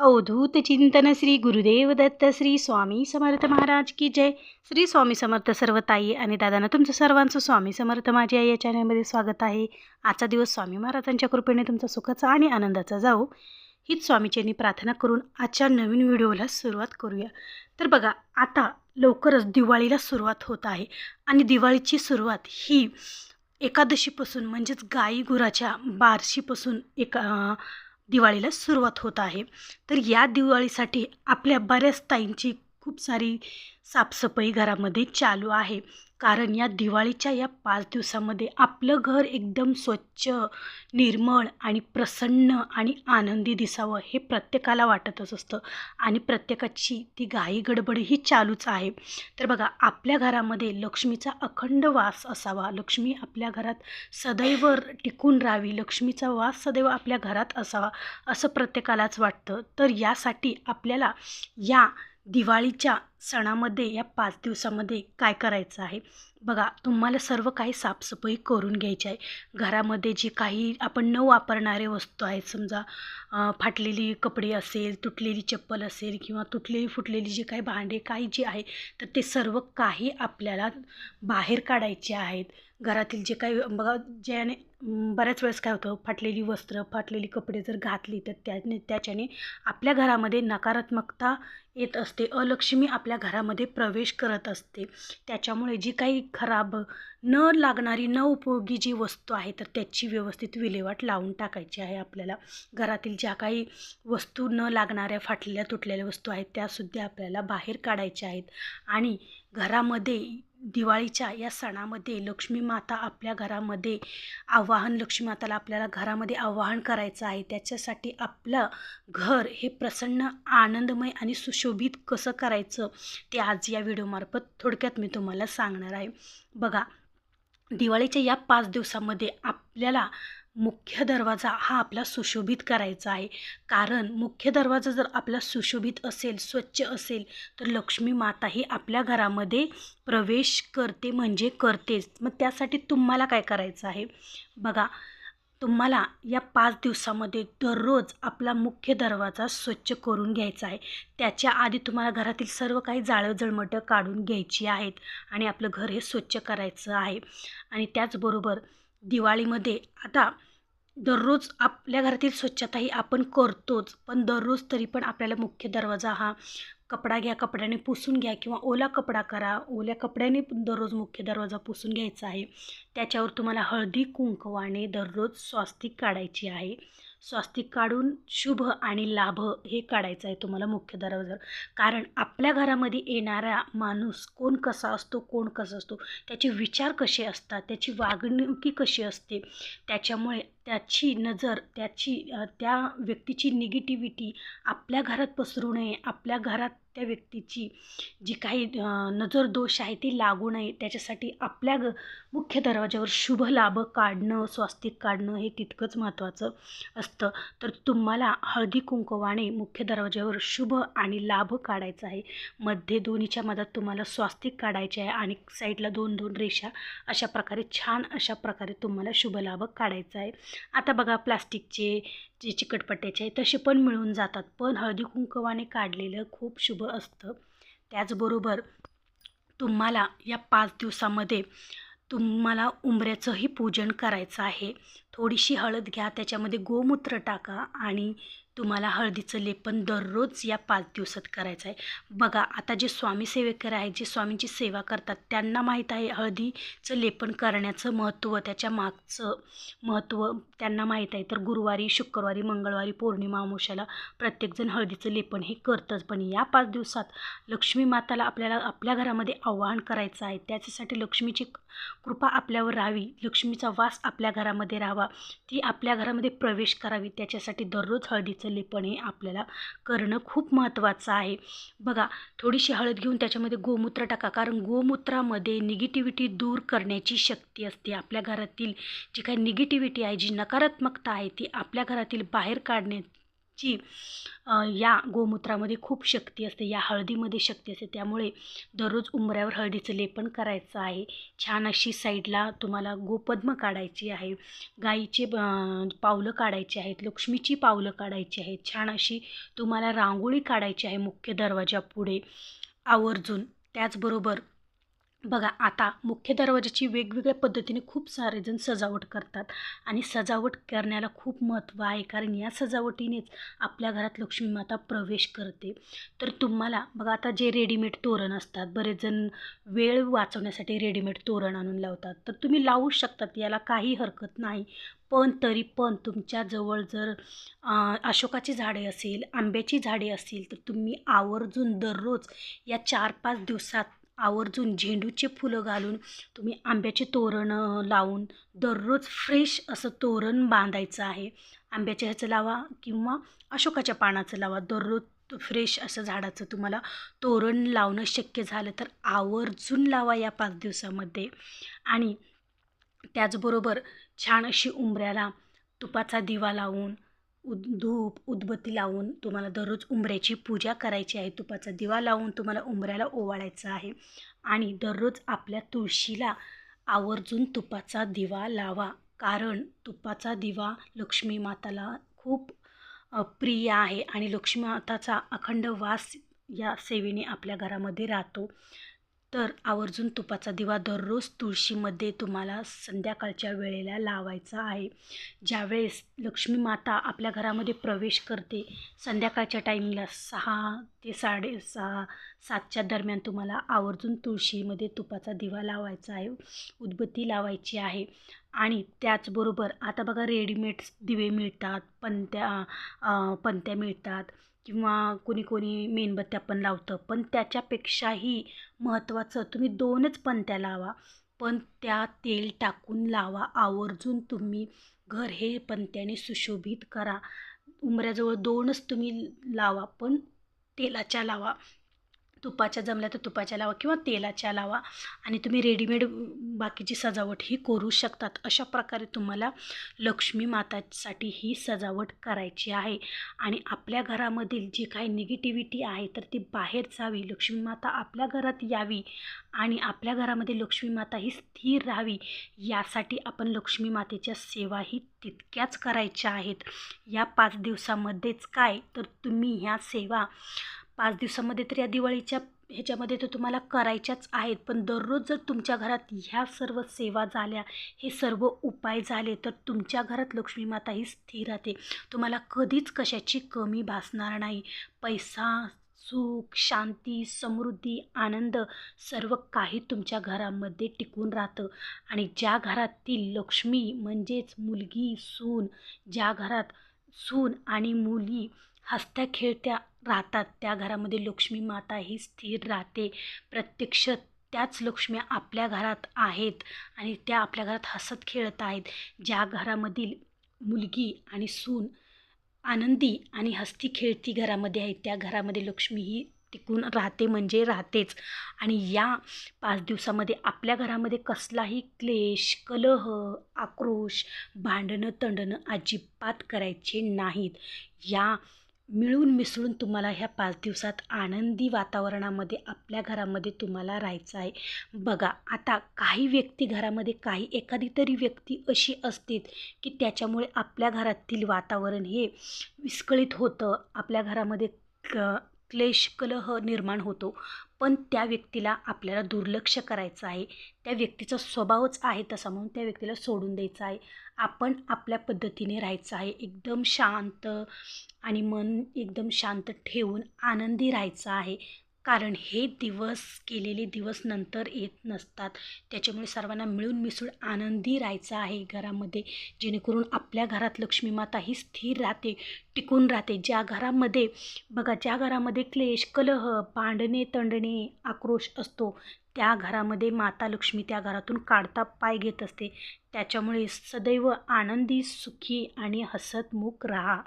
अवधूत चिंतन श्री गुरुदेव दत्त श्री स्वामी समर्थ महाराज की जय. श्री स्वामी समर्थ सर्व ताई आणि दादांना तुमचं सर्वांचं स्वामी समर्थ माझी आई या चॅनलमध्ये स्वागत आहे. आजचा दिवस स्वामी महाराजांच्या कृपेने तुमचा सुखाचा आणि आनंदाचा जाओ हीच स्वामीचेनी प्रार्थना करून आजच्या नवीन व्हिडिओला सुरुवात करूया. तर बघा आता लवकरच दिवाळीला सुरुवात होत आहे आणि दिवाळीची सुरुवात ही एकादशीपासून म्हणजेच गाई गुराच्या बारशीपासून एका दिवाळीला सुरुवात होत आहे. तर या दिवाळीसाठी आपल्या बऱ्याच ताईंची खूप सारी साफसफाई घरामध्ये चालू आहे. कारण या दिवाळीच्या या पाच दिवसामध्ये आपलं घर एकदम स्वच्छ निर्मळ आणि प्रसन्न आणि आनंदी दिसावं हे प्रत्येकाला वाटतच असतं. आणि प्रत्येकाची ती घाई गडबड ही चालूच आहे. तर बघा आपल्या घरामध्ये लक्ष्मीचा अखंड वास असावा. लक्ष्मी आपल्या घरात सदैव टिकून राहावी. लक्ष्मीचा वास सदैव आपल्या घरात असावा असं प्रत्येकालाच वाटतं. तर यासाठी आपल्याला या दिवाळीच्या सणामध्ये या पाच दिवसामध्ये काय करायचं आहे? बघा तुम्हाला सर्व काही साफसफाई करून घ्यायची आहे. घरामध्ये जे काही आपण न वापरणारे वस्तू आहेत समजा फाटलेली कपडे असेल तुटलेली चप्पल असेल किंवा तुटलेली फुटलेली जी काही भांडे काही जे आहे तर ते सर्व काही आपल्याला बाहेर काढायचे आहेत. घरातील जे काही बघा ज्याने बऱ्याच वेळेस काय होतं फाटलेली वस्त्र फाटलेली कपडे जर घातली तर त्याने त्याच्याने आपल्या घरामध्ये नकारात्मकता येत असते. अलक्ष्मी आपल्या घरामध्ये प्रवेश करत असते. त्याच्यामुळे जी काही खराब न लागणारी न उपयोगी जी वस्तू आहे तर त्याची व्यवस्थित विल्हेवाट लावून टाकायची आहे आपल्याला. घरातील ज्या काही वस्तू न लागणाऱ्या फाटलेल्या तुटलेल्या वस्तू आहेत त्यासुद्धा आपल्याला बाहेर काढायच्या आहेत. आणि घरामध्ये दिवाळीच्या या सणामध्ये लक्ष्मी माता आपल्या घरामध्ये आवाहन लक्ष्मी माताला आपल्याला घरामध्ये आवाहन करायचं आहे. त्याच्यासाठी आपलं घर हे प्रसन्न आनंदमय आणि सुशोभित कसं करायचं ते आज या व्हिडिओमार्फत थोडक्यात मी तुम्हाला सांगणार आहे. बघा दिवाळीच्या या पाच दिवसामध्ये आपल्याला मुख्य दरवाजा हा आपला सुशोभित करायचा आहे. कारण मुख्य दरवाजा जर आपला सुशोभित असेल स्वच्छ असेल तर लक्ष्मी माता ही आपल्या घरामध्ये प्रवेश करते म्हणजे करतेच. मग त्यासाठी तुम्हाला काय करायचं आहे? बघा तुम्हाला या पाच दिवसामध्ये दररोज आपला मुख्य दरवाजा स्वच्छ करून घ्यायचा आहे. त्याच्या आधी तुम्हाला घरातील सर्व काही जाळं जळमटं काढून घ्यायची आहेत आणि आपलं घर हे स्वच्छ करायचं आहे. आणि त्याचबरोबर दिवाळीमध्ये आता दररोज आपल्या घरातील स्वच्छता ही आपण करतोच पण दररोज तरी पण आपल्याला मुख्य दरवाजा हा कपडा घ्या कपड्याने पुसून घ्या किंवा ओला कपडा करा. ओल्या कपड्याने दररोज मुख्य दरवाजा पुसून घ्यायचा आहे. त्याच्यावर तुम्हाला हळदी कुंकवाने दररोज स्वास्तिक काढायची आहे. स्वास्तिक काढून शुभ आणि लाभ हे काढायचं आहे तुम्हाला मुख्य दरवाजावर. कारण आपल्या घरामध्ये येणारा माणूस कोण कसा असतो कोण कसा असतो त्याचे विचार कसे असतात त्याची वागणुकी कशी असते त्याच्यामुळे त्याची नजर त्याची त्या व्यक्तीची निगेटिव्हिटी आपल्या घरात पसरू नये. आपल्या घरात त्या व्यक्तीची जी काही नजर दोष आहे ती लागू नये. त्याच्यासाठी आपल्या ग मुख्य दरवाजावर शुभ लाभ काढणं स्वास्तिक काढणं हे तितकंच महत्त्वाचं असतं. तर तुम्हाला हळदी कुंकवाने मुख्य दरवाजावर शुभ आणि लाभ काढायचा आहे. मध्ये दोन्हीच्या मधात तुम्हाला स्वास्तिक काढायचे आहे आणि साईडला दोन दोन रेषा अशा प्रकारे छान अशा प्रकारे तुम्हाला शुभ लाभ काढायचा आहे. आता बघा प्लास्टिकचे जे चिकटपट्ट्याचे आहे तसे पण मिळून जातात. पण हळदी कुंकवाने काढलेलं खूप शुभ असतं. त्याचबरोबर तुम्हाला या पाच दिवसामध्ये तुम्हाला उंबऱ्याचंही पूजन करायचं आहे. थोडीशी हळद घ्या त्याच्यामध्ये गोमूत्र टाका आणि तुम्हाला हळदीचं लेपन दररोज या पाच दिवसात करायचं आहे. बघा आता जे स्वामी सेवेकर आहेत जे स्वामींची सेवा करतात त्यांना माहीत आहे हळदीचं लेपन करण्याचं महत्त्व त्याच्या मागचं महत्त्व त्यांना माहीत आहे. तर गुरुवारी शुक्रवारी मंगळवारी पौर्णिमा अमावस्याला प्रत्येकजण हळदीचं लेपन हे करतंच. पण या पाच दिवसात लक्ष्मी माताला आपल्याला आपल्या घरामध्ये आवाहन करायचं आहे. त्याच्यासाठी लक्ष्मीची कृपा आपल्यावर राहावी. लक्ष्मीचा वास आपल्या घरामध्ये राहावा. ती आपल्या घरामध्ये प्रवेश करावी. त्याच्यासाठी दररोज हळदीचं लेपन आपल्याला करणं खूप महत्त्वाचं आहे. बघा थोडीशी हळद घेऊन त्याच्यामध्ये गोमूत्र टाका. कारण गोमूत्रामध्ये निगेटिव्हिटी दूर करण्याची शक्ती असते. आपल्या घरातील जी काही निगेटिव्हिटी आहे जी नकारात्मकता आहे ती आपल्या घरातील बाहेर काढण्यात ची या गोमूत्रामध्ये खूप शक्ती असते या हळदीमध्ये शक्ती असते. त्यामुळे दररोज उंबऱ्यावर हळदीचं लेपन करायचं आहे. छान अशी साईडला तुम्हाला गोपद्म काढायची आहे. गाईचे पावलं काढायची आहेत लक्ष्मीची पावलं काढायची आहेत. छान अशी तुम्हाला रांगोळी काढायची आहे मुख्य दरवाजापुढे आवर्जून. त्याचबरोबर बघा आता मुख्य दरवाजाची वेगवेगळ्या पद्धतीने खूप सारेजण सजावट करतात आणि सजावट करण्याला खूप महत्त्व आहे. कारण या सजावटीनेच आपल्या घरात लक्ष्मी माता प्रवेश करते. तर तुम्हाला बघा आता जे रेडीमेड तोरण असतात बरेच जण वेळ वाचवण्यासाठी रेडीमेड तोरण आणून लावतात. तर तुम्ही लावू शकतात याला काही हरकत नाही. पण तरी पण तुमच्याजवळ जर अशोकाची झाडे असेल आंब्याची झाडे असतील तर तुम्ही आवर्जून दररोज या चार पाच दिवसात आवर्जून झेंडूचे फुलं घालून तुम्ही आंब्याचे तोरण लावून दररोज फ्रेश असं तोरण बांधायचं आहे. आंब्याच्या ह्याचं लावा किंवा अशोकाच्या पानाचं लावा. दररोज फ्रेश असं झाडाचं तुम्हाला तोरण लावणं शक्य झालं तर आवर्जून लावा या पाच दिवसामध्ये. आणि त्याचबरोबर छान अशी उंबऱ्याला तुपाचा दिवा लावून उद धूप उदबत्ती लावून तुम्हाला दररोज उंबऱ्याची पूजा करायची आहे. तुपाचा दिवा लावून तुम्हाला उंबऱ्याला ओवाळायचं आहे. आणि दररोज आपल्या तुळशीला आवर्जून तुपाचा दिवा लावा. कारण तुपाचा दिवा लक्ष्मी माताला खूप प्रिय आहे. आणि लक्ष्मी माताचा अखंड वास या सेवेने आपल्या घरामध्ये राहतो. तर आवर्जून तुपाचा दिवा दररोज तुळशीमध्ये तुम्हाला संध्याकाळच्या वेळेला लावायचा आहे. ज्यावेळेस लक्ष्मी माता आपल्या घरामध्ये प्रवेश करते संध्याकाळच्या टाईमला सहा ते साडे सहा सातच्या दरम्यान तुम्हाला आवर्जून तुळशीमध्ये तुपाचा दिवा लावायचा आहे उदबत्ती लावायची आहे. आणि त्याचबरोबर आता बघा रेडीमेड दिवे मिळतात पंत्या पंत्या मिळतात. किंवा कोणी कोणी मेणबत्त्या पण लावतं. पण त्याच्यापेक्षाही महत्त्वाचं तुम्ही दोनच पंत्या लावा. पण त्या तेल टाकून लावा. आवर्जून तुम्ही घर हे पंत्याने सुशोभित करा. उंबऱ्याजवळ दोनच तुम्ही लावा पण तेलाच्या लावा. तुपाच्या जमल्या तर तुपाच्या लावा किंवा तेलाच्या लावा. आणि तुम्ही रेडीमेड बाकीची सजावट ही करू शकतात. अशा प्रकारे तुम्हाला लक्ष्मी मातासाठी ही सजावट करायची आहे. आणि आपल्या घरामधील जी काही निगेटिव्हिटी आहे तर ती बाहेर जावी. लक्ष्मी माता आपल्या घरात यावी आणि आपल्या घरामध्ये लक्ष्मी माता ही स्थिर राहावी. यासाठी आपण लक्ष्मी मातेच्या सेवाही तितक्याच करायच्या आहेत. या पाच दिवसामध्येच काय? तर तुम्ही ह्या सेवा पाच दिवसामध्ये तर या दिवाळीच्या ह्याच्यामध्ये तर तुम्हाला करायच्याच आहेत. पण दररोज जर तुमच्या घरात ह्या सर्व सेवा झाल्या हे सर्व उपाय झाले तर तुमच्या घरात लक्ष्मी माता ही स्थिर राहते. तुम्हाला कधीच कशाची कमी भासणार नाही. पैसा सुख शांती समृद्धी आनंद सर्व काही तुमच्या घरामध्ये टिकून राहतं. आणि ज्या घरातील लक्ष्मी म्हणजेच मुलगी सून ज्या घरात सून आणि मुली हसत्या खेळत्या राहतात. त्या घरामध्ये लक्ष्मी माता ही स्थिर राहते. प्रत्यक्ष त्याच लक्ष्मी आपल्या घरात आहेत आणि त्या आपल्या घरात हसत खेळत आहेत. ज्या घरामधील मुलगी आणि सून आनंदी आणि हसती खेळती घरामध्ये आहे त्या घरामध्ये लक्ष्मी ही टिकून राहते म्हणजे राहतेच. आणि या पाच दिवसामध्ये आपल्या घरामध्ये कसलाही क्लेश कलह आक्रोश भांडणं तंडणं अजिबात करायचे नाहीत. या मिळून मिसळून तुम्हाला ह्या पाच दिवसात आनंदी वातावरणामध्ये आपल्या घरामध्ये तुम्हाला राहायचं आहे. बघा आता काही व्यक्ती घरामध्ये काही एखादी तरी व्यक्ती अशी असते की त्याच्यामुळे आपल्या घरातील वातावरण हे विस्कळीत होतं. आपल्या घरामध्ये क क्लेश कलह निर्माण होतो. पण त्या व्यक्तीला आपल्याला दुर्लक्ष करायचं आहे. त्या व्यक्तीचा स्वभावच आहे तसा म्हणून त्या व्यक्तीला सोडून द्यायचा आहे. आपण आपल्या पद्धतीने राहायचं आहे. एकदम शांत आणि मन एकदम शांत ठेवून आनंदी राहायचं आहे. कारण हे दिवस केलेले दिवस नंतर येत नसतात. त्याच्यामुळे सर्वांना मिळून मिसळून आनंदी राहायचं आहे घरामध्ये. जेणेकरून आपल्या घरात लक्ष्मी माता ही स्थिर राहते टिकून राहते. ज्या घरामध्ये बघा ज्या घरामध्ये क्लेश कलह भांडणे तंडणे आक्रोश असतो त्या घरामध्ये माता लक्ष्मी त्या घरातून काढता पाय घेत असते. त्याच्यामुळे सदैव आनंदी सुखी आणि हसतमुख राहा.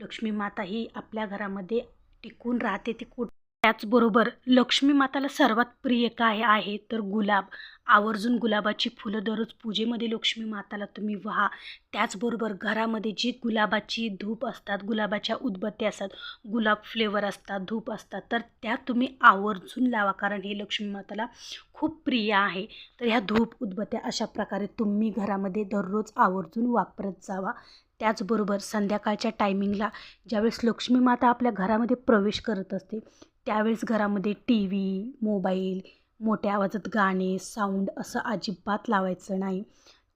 लक्ष्मी माता ही आपल्या घरामध्ये टिकून राहते ती कुठ त्याचबरोबर लक्ष्मी माताला सर्वात प्रिय काय आहे? तर गुलाब. आवर्जून गुलाबाची फुलं दररोज पूजेमध्ये लक्ष्मी माताला तुम्ही व्हा. त्याचबरोबर घरामध्ये जी गुलाबाची धूप असतात गुलाबाच्या उदबत्त्या असतात गुलाब फ्लेवर असतात धूप असतात तर त्या तुम्ही आवर्जून लावा कारण हे लक्ष्मी माताला खूप प्रिय आहे. तर ह्या धूप उदबत्त्या अशा प्रकारे तुम्ही घरामध्ये दररोज आवर्जून वापरत जावा. त्याचबरोबर संध्याकाळच्या टायमिंगला ज्यावेळेस लक्ष्मी माता आपल्या घरामध्ये प्रवेश करत असते त्यावेळेस घरामध्ये टी व्ही मोबाईल मोठ्या आवाजात गाणे साऊंड असं अजिबात लावायचं नाही.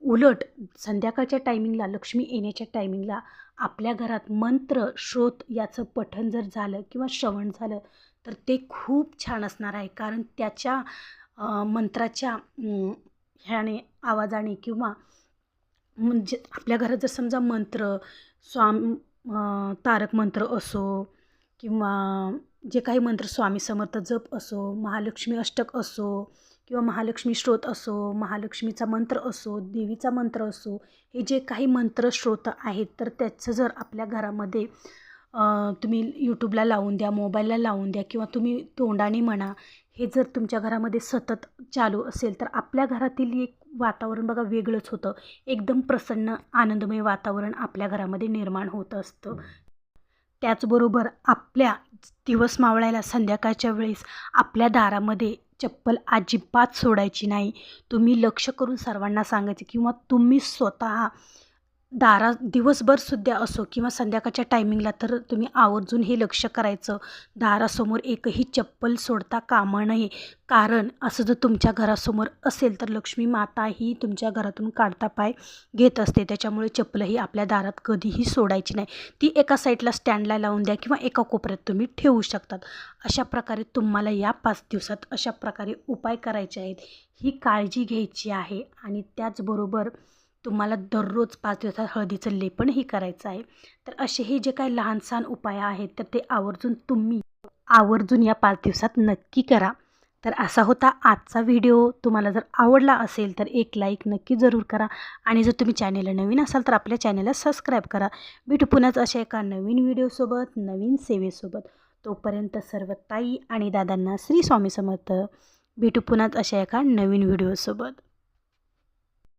उलट संध्याकाळच्या टायमिंगला लक्ष्मी येण्याच्या टायमिंगला आपल्या घरात मंत्र श्रोत याचं पठण जर झालं किंवा श्रवण झालं तर ते खूप छान असणार आहे. कारण त्याच्या मंत्राच्या ह्याने आवाजाने किंवा म्हणजे आपल्या घरात जर समजा मंत्र स्वाम तारक मंत्र असो किंवा जे काही मंत्र स्वामी समर्थ जप असो महालक्ष्मी अष्टक असो किंवा महालक्ष्मी स्रोत असो महालक्ष्मीचा मंत्र असो देवीचा मंत्र असो हे जे काही मंत्र स्रोत आहेत तर त्याचं जर आपल्या घरामध्ये तुम्ही यूट्यूबला लावून द्या मोबाईलला लावून द्या किंवा तुम्ही तोंडाने म्हणा हे जर तुमच्या घरामध्ये सतत चालू असेल तर आपल्या घरातील एक वातावरण बघा वेगळंच होतं. एकदम प्रसन्न आनंदमय वातावरण आपल्या घरामध्ये निर्माण होत असतं. त्याचबरोबर आपल्या दिवस मावळायला संध्याकाळच्या वेळेस आपल्या दारामध्ये चप्पल अजिबात सोडायची नाही. तुम्ही लक्ष करून सर्वांना सांगायचे किंवा तुम्ही स्वतः दारा दिवसभरसुद्धा असो किंवा संध्याकाळच्या टायमिंगला तर तुम्ही आवर्जून हे लक्ष करायचं. दारासमोर एकही चप्पल सोडता कामा नये. कारण असं जर तुमच्या घरासमोर असेल तर लक्ष्मी माता ही तुमच्या घरातून काढता पाय घेत असते. त्याच्यामुळे चप्पलही आपल्या दारात कधीही सोडायची नाही. ती एका साईडला स्टँडला लावून द्या किंवा एका कोपऱ्यात तुम्ही ठेवू शकतात. अशा प्रकारे तुम्हाला या पाच दिवसात अशा प्रकारे उपाय करायचे आहेत. ही काळजी घ्यायची आहे आणि त्याचबरोबर तुम्हाला दररोज पाच दिवसात हळदीचं लेपनही करायचं आहे. तर असे हे जे काही लहानसहान उपाय आहेत तर ते आवर्जून तुम्ही आवर्जून या पाच दिवसात नक्की करा. तर असा होता आजचा व्हिडिओ. तुम्हाला जर आवडला असेल तर एक लाईक नक्की जरूर करा. आणि जर तुम्ही चॅनेलला नवीन असाल तर आपल्या चॅनेलला सबस्क्राईब करा. भेटू पुन्हाच अशा एका नवीन व्हिडिओसोबत नवीन सेवेसोबत. तोपर्यंत सर्व ताई आणि दादांना श्री स्वामी समर्थ. भेटू पुन्हाच अशा एका नवीन व्हिडिओसोबत.